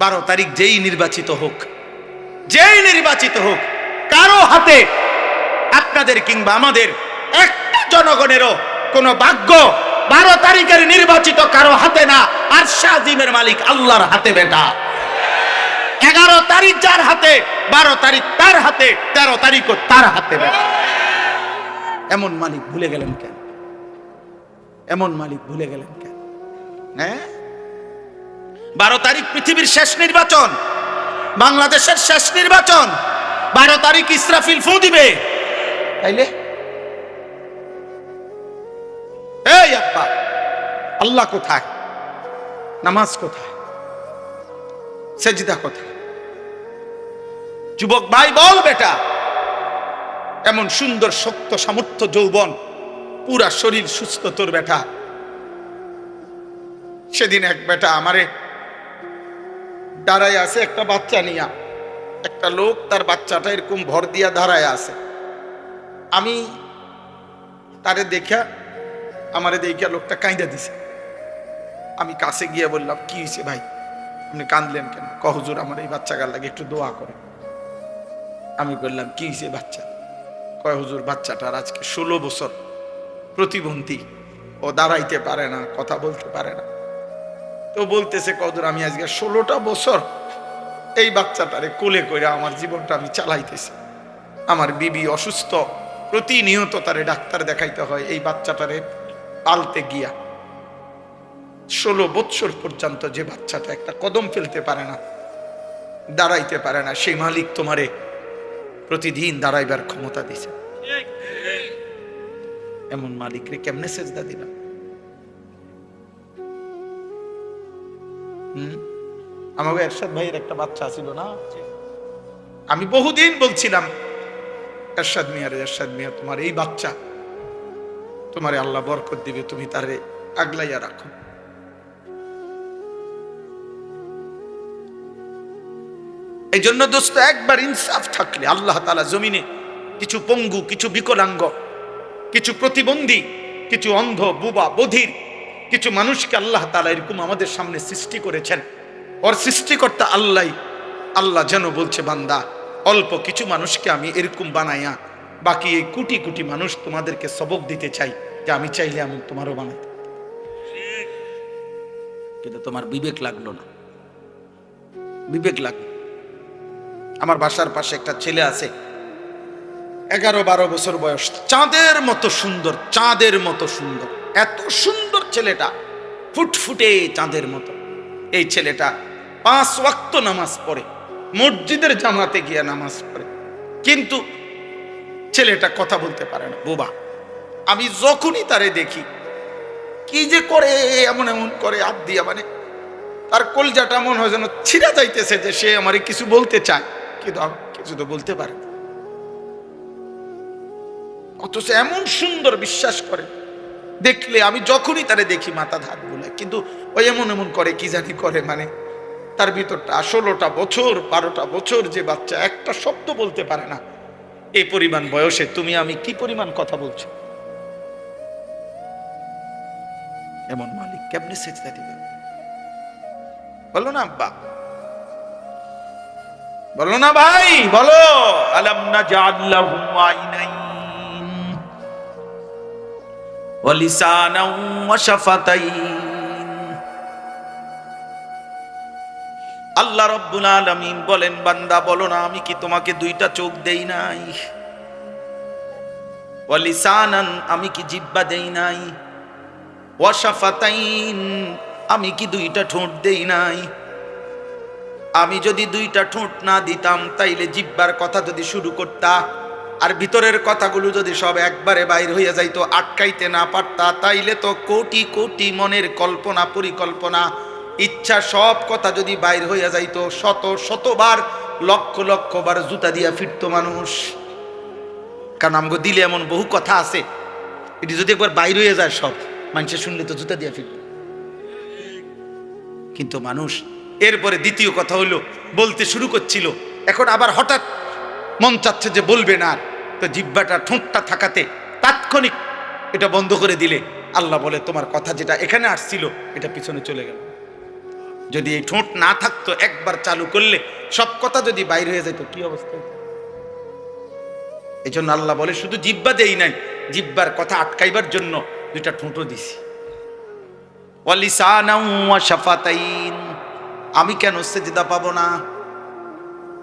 বারো তারিখ যেই নির্বাচিত হোক, যেই নির্বাচিত হোক, কারও হাতে আপনাদের কিংবা আমাদের একটা জনগণেরও কোনো ভাগ্য বারো তারিখের নির্বাচিত কারও হাতে না। আর শাহিমের মালিক আল্লাহর হাতে বেটা। এগারো তারিখ যার হাতে, বারো তারিখ তার হাতে, তেরো তারিখও তার হাতে বেটা। এমন মালিক ভুলে গেলেন কেন? এমন মালিক ভুলে গেলেন কেন? হ্যাঁ? বারো তারিখ পৃথিবীর শেষ নির্বাচন, বাংলাদেশের শেষ নির্বাচন। বারো তারিখ ইসরাফিল ফু দিবে। তাইলে? এই আব্বা, আল্লাহ কোথায়? নামাজ কোথায়? সেজিদা কোথায়? যুবক ভাই, বল বেটা। এমন সুন্দর, শক্ত, সামর্থ্য যৌবন, পুরা শরীর সুস্থ তোর বেটা। সেদিন এক বেটা আমারে দাঁড়ায় আছে একটা বাচ্চা নিয়া। একটা লোক তার বাচ্চাটা এরকম ভর দিয়া দাঁড়ায় আছে। আমি তারে দেখা আমারে দেখা লোকটা কাঁদা দিছে। আমি কাছে গিয়ে বললাম, কি হয়েছে ভাই? আপনি কাঁদলেন কেন? কহজুর আমার এই বাচ্চা গাল লাগে একটু দোয়া করে আমি বললাম, কি হয়েছে বাচ্চা? কয়, হুজুর, বাচ্চাটার আজকে ষোলো বছর প্রতিবন্ধী। ও দাঁড়াইতে পারে না, কথা বলতে পারে না। তো বলতেছে কদর আমি আজকে ষোলোটা বছর এই বাচ্চাটারে কোলে করে আমার জীবনটা আমি চালাইতেছি। আমার বিবি অসুস্থ প্রতিনিয়ত তারে ডাক্তার দেখাইতে হয় এই বাচ্চাটারে পালতে গিয়া। ষোলো বৎসর পর্যন্ত যে বাচ্চাটা একটা কদম ফেলতে পারে না দাঁড়াইতে পারে না সেই মালিক তোমারে প্রতিদিন দাঁড়াইবার ক্ষমতা দিছে। এমন মালিকরে কেমনে সেজদা দিলাম? আমাকে এরশাদ ভাইয়ের একটা বাচ্চা ছিল না? আমি বহুদিন বলছিলাম, এরশাদ মিয়ার এরশাদ মিয়া, তোমার এই বাচ্চা, তোমারে আল্লাহ বরকত দিবে, তুমি তারে আগলাইয়া রাখো। এই জন্য দোস্ত, একবার ইনসাফ থাকলে আল্লাহ তালা জমিনে কিছু পঙ্গু, কিছু বিকলাঙ্গ, কিছু প্রতিবন্ধী, কিছু অন্ধ, বুবা, বধির কিছু মানুষকে আল্লাহ তালা এরকম আমাদের সামনে সৃষ্টি করেছেন। ওর সৃষ্টিকর্তা আল্লাহ আল্লাহ যেন বলছে, বান্দা, অল্প কিছু মানুষকে আমি এরকম বানাইয়া, বাকি এই কোটি কোটি মানুষ তোমাদেরকে সবক দিতে চাই, যে আমি চাইলে আমি তোমারও বানাইতে কিন্তু তোমার বিবেক লাগল না। বিবেক লাগল। আমার বাসার পাশে একটা ছেলে আছে, এগারো বারো বছর বয়স, চাঁদের মতো সুন্দর, চাঁদের মতো সুন্দর, এত সুন্দর ছেলেটা ফুটফুটে চাঁদের মতো। এই ছেলেটা পাঁচ ওয়াক্ত নামাজ পড়ে, মসজিদের জামাতে গিয়ে নামাজ পড়ে। কিন্তু ছেলেটা কথা বলতে পারে না, বোবা। আমি যখনই তারে দেখি, কি যে করে, এমন এমন করে হাত দিয়া মানে তার কলজাটা মনে হয় যেন ছিঁড়া যাইতেছে যে সে আমার কিছু বলতে চায়, কিন্তু কিছু তো বলতে পারে অথচ এমন সুন্দর বিশ্বাস করে দেখলে, আমি যখনই তারে দেখি মাথা ধাত বলে, কিন্তু ওই এমন এমন করে, কি জানি করে মানে তার ভিতরটা ষোলোটা বছর, বারোটা বছর যে বাচ্চা, একটা শব্দ বলতে পারে না। এই পরিমাণ বয়সে তুমি আমি কি পরিমাণ কথা বলছো? এমন মালিক কেমনে সেচতে দিবে? বলো না, আব্বা। বলো না ভাই, বলো। আলাম না জাল্লাহু আইনাইন। ওয়া শাফাতাইন আল্লাহ রব্বুল আলামিন বলেন, বান্দা বলো না, আমি কি তোমাকে দুইটা চোখ দেই নাই? ওয়ালিসানান, আমি কি জিব্বা দেই নাই? ওয়া শাফাতাইন আমি কি দুইটা ঠোঁট দেই নাই? আমি যদি দুইটা ঠোঁট না দিতাম, তাইলে জিব্বার কথা যদি শুরু করতা। আর ভিতরের কথাগুলো যদি সব একবারে বাইর হইয়া যাইতো, আটকাইতে না পারতা, তাইলে তো কোটি কোটি মনের কল্পনা, পরিকল্পনা, ইচ্ছা, সব কথা যদি বাইর হইয়া যাইতো, শত শতবার, লক্ষ লক্ষ বার জুতা দিয়া ফিরতো মানুষ। কারণ আমগো দিলে এমন বহু কথা আছে। এটি যদি একবার বাইর হইয়া যায় সব মানুষের শুনলে তো জুতা দিয়া ফিরত কিন্তু মানুষ, এরপরে দ্বিতীয় কথা হইল, বলতে শুরু করছিল। এখন আবার হঠাৎ মন চাচ্ছে যে বলবে না। তো জিব্বাটা ঠোঁটটা থাকাতে তাৎক্ষণিক এটা বন্ধ করে দিলে আল্লাহ বলে, তোমার কথা যেটা এখানে আসছিল, এটা পিছনে চলে গেল। যদি এই ঠোঁট না থাকতো একবার চালু করলে সব কথা যদি বাইর হয়ে যেত, কি অবস্থা? এই জন্য আল্লাহ বলে, শুধু জিব্বা দেই নাই জিব্বার কথা আটকাইবার জন্য দুইটা ঠোঁটও দিছি। আমি কেন সেজদা পাবো না?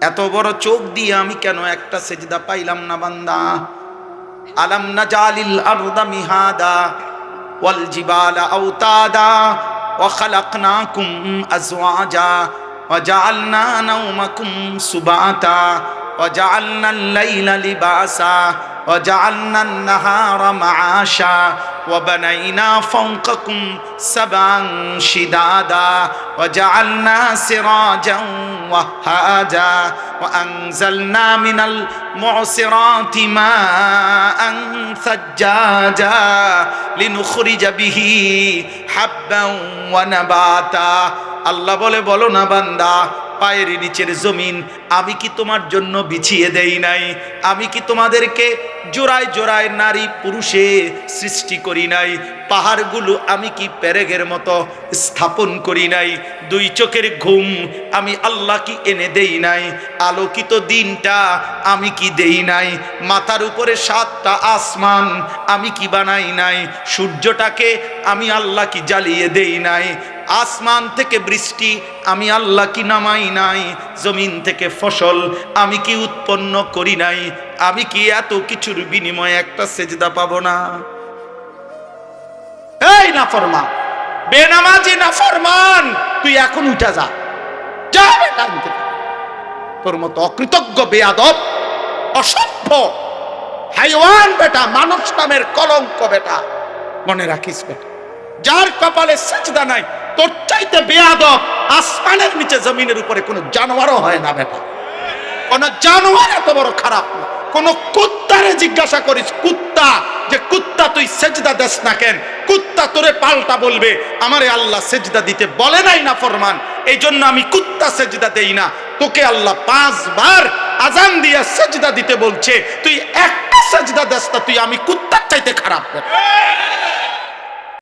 এত বড় চোখ দিয়ে আমি কেন একটা সেজদা পাইলাম না বান্দা? আলাম নাজালিল আরদা মিহাদা ওয়াল জিবালা আওতাদা ওয়া খালাকনাকুম আজওয়াজা ওয়া জাআলনা নাওমাকুম সুবাতা ওয়া জাআলনা আল-লাইলা লিবাসা ওয়া জাআলনা আন-নাহারা মাআশা শিদাদা ওয়া জাআলনা সিরাজান ওয়াহাজা ওয়া আনজালনা মিনাল মু'সিরাতি মাআন সাজ্জাজা লিনুখরিজা বিহি হাব্বান ওয়া নাবাতা আল্লাহ বলে, বলো না বান্দা পায়ের নিচের জমিন, আমি কি তোমার জন্য বিছিয়ে দেই নাই? আমি কি তোমাদেরকে জোড়ায় জোড়ায় নারী পুরুষে সৃষ্টি করি নাই? পাহাড়গুলো আমি কি প্যারেগের মতো স্থাপন করি নাই? দুই চোখের ঘুম আমি আল্লাহ কি এনে দেই নাই। আলোকিত দিনটা আমি কি দেই নাই? মাথার উপরে সাতটা আসমান আমি কি বানাই নাই? সূর্যটাকে আমি আল্লাহ কি জ্বালিয়ে দেই নাই। আসমান থেকে বৃষ্টি, আমি আল্লাহ কি নামাই নাই? জমিন থেকে ফসল, আমি কি উৎপন্ন করি নাই? আমি কি এত কিছুর বিনিময়ে একটা সেজদা পাবো না? এই না ফরমান বেনামাজি না ফরমান তুই এখন উঠা যা। যা বেটা তোর মতো অকৃতজ্ঞ, বেয়াদব, অসভ্য, হাইওয়ান বেটা, মানুষ নামের কলঙ্ক বেটা, মনে রাখিস বেটা। যার কপালে সেজদা নাই তোর চাইতে বেয়াদব আসমানের নিচে জমিনের উপরে কোনো জানোয়ারও হয় না বেটা। কোন জানোয়ার এত বড় খারাপ কোন কুত্তারে জিজ্ঞাসা করিস, কুত্তা, যে কুত্তা তুই সেজদা দেস না কেন? কুত্তা তোরে পাল্টা বলবে, আমারে আল্লাহ সেজদা দিতে বলে নাই না ফরমান। এই জন্য আমি কুত্তা সেজদা দেই না। তোকে আল্লাহ পাঁচবার আজান দিয়ে সেজদা দিতে বলছে। তুই একটা সেজদা দেস না, তুই আমি কুত্তার চাইতে খারাপ।